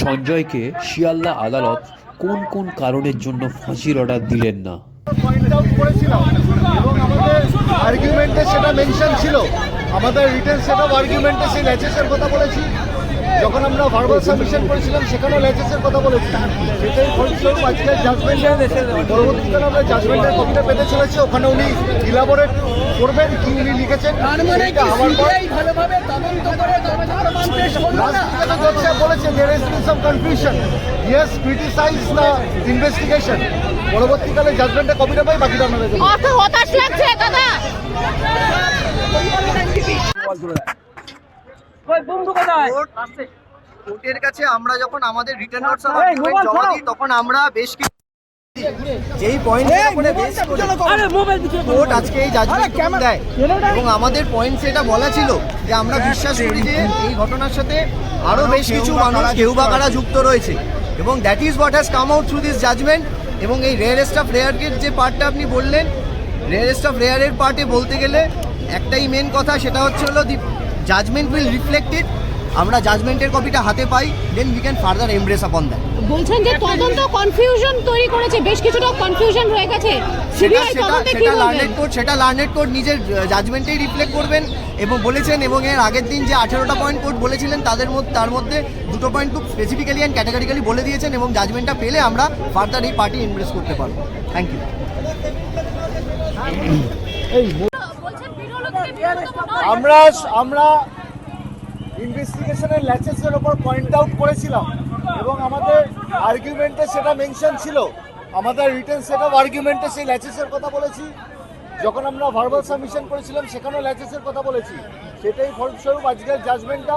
সঞ্জয়কে শিয়াল্লা আদালত কোন কোন কারণের জন্য ফাঁসির অর্ডার দিলেন না। আমাদের আর্গুমেন্টে সেটা মেনশন ছিল। আমাদের রিটেন সেট অফ আর্গুমেন্টে সেই ল্যাচেসের কথা বলেছি। যখন আমরা ভার্বাল সাবমিশন করেছিলাম সেখানেও ল্যাচেসের কথা বলেছি। সেটাই ফলস্বরূপ আজকের জাজমেন্টে পরবর্তীকালে আমরা জাজমেন্টের কপিটা পেতে চলেছি। ওখানে উনি ইলাবোরেট করবেন কি উনি লিখেছেন। মানে সেইটা কি? আমার পর- সিবিআই ভালোভাবে তদন্ত করে তবে তো প্রমাণ পেশ করল Last না দিকে তো জজ সাহেব বলেছে there has been some confusion. He has criticized the পরবর্তীকালে জাজমেন্টে কপিটা পাই বাকিটা দেবেন। হতাশ লাগছে দাদা। ওই বন্ধু কোথায়? কোর্টের কাছে আমরা যখন আমাদের রিটার্ন নোটস অফ জমা দিই তখন আমরা বেশ কিছু যেই বেস কোর্ট আজকে এই জাজমেন্ট দেয়। এবং আমাদের পয়েন্ট সেটা বলা ছিল যে আমরা বিশ্বাস করি যে এই ঘটনার সাথে আরও বেশ কিছু মানুষ কেউ বা কারা যুক্ত রয়েছে। এবং that is what has come out through this judgement এবং এই রেয়ারেস্ট অফ রেয়ারের যে পার্টটা আপনি বললেন রেয়ারেস্ট অফ রেয়ারের পার্টে বলতে গেলে একটাই মেন কথা সেটা হচ্ছে হলো দি জাজমেন্ট উইল রিফ্লেক্টেড আমরা জাজমেন্টের কপিটা হাতে পাই then we can further embrace upon that বলছেন যে তদন্ত কনফিউশন তৈরি করেছে বেশ কিছুটা কনফিউশন রয়ে গেছে। সেটা সেটা সেটা লার্নেড কোর্ট সেটা লার্নেড কোর্ট নিজের জাজমেন্টেই রিফ্লেক্ট করবেন এবং বলেছেন এবং এর আগের দিন যে আঠেরোটা পয়েন্ট কোড বলেছিলেন তাদের মধ্যে তার মধ্যে দুটো পয়েন্ট খুব স্পেসিফিক্যালি অ্যান্ড ক্যাটাগরিক্যালি বলে দিয়েছেন এবং জাজমেন্টটা পেলে আমরা ফার্দার এই পার্টি ইমপ্রেস করতে পারব। থ্যাংক ইউ আমরা আমরা ইনভেস্টিগেশনের ল্যাচেসের ওপর পয়েন্ট আউট করেছিলাম এবং আমাদের আর্গুমেন্টে সেটা মেনশন ছিল। আমাদের রিটেন সেট অফ আর্গুমেন্টে সেই ল্যাচেসের কথা বলেছি। যখন আমরা ভার্বাল সাবমিশন করেছিলাম, সেখানেও ল্যাচেসের কথা বলেছি। সেটাই ফলস্বরূপ আজকের জাজমেন্টটা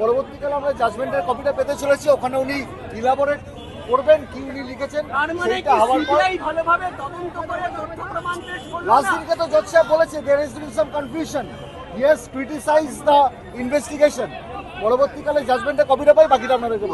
পরবর্তীকালে আমরা জাজমেন্টের কপিটা পেতে চলেছি। ওখানে উনি ইলাবোরেট করবেন কি উনি লিখেছেন সেইটা হওয়ার পর লাস্ট না? দিনকে তো জজ সাহেব বলেছে there has been some confusion. He has criticized the পরবর্তীকালে জাজমেন্টটা কবিরা পাই বাকিটা আপনারা দেবেন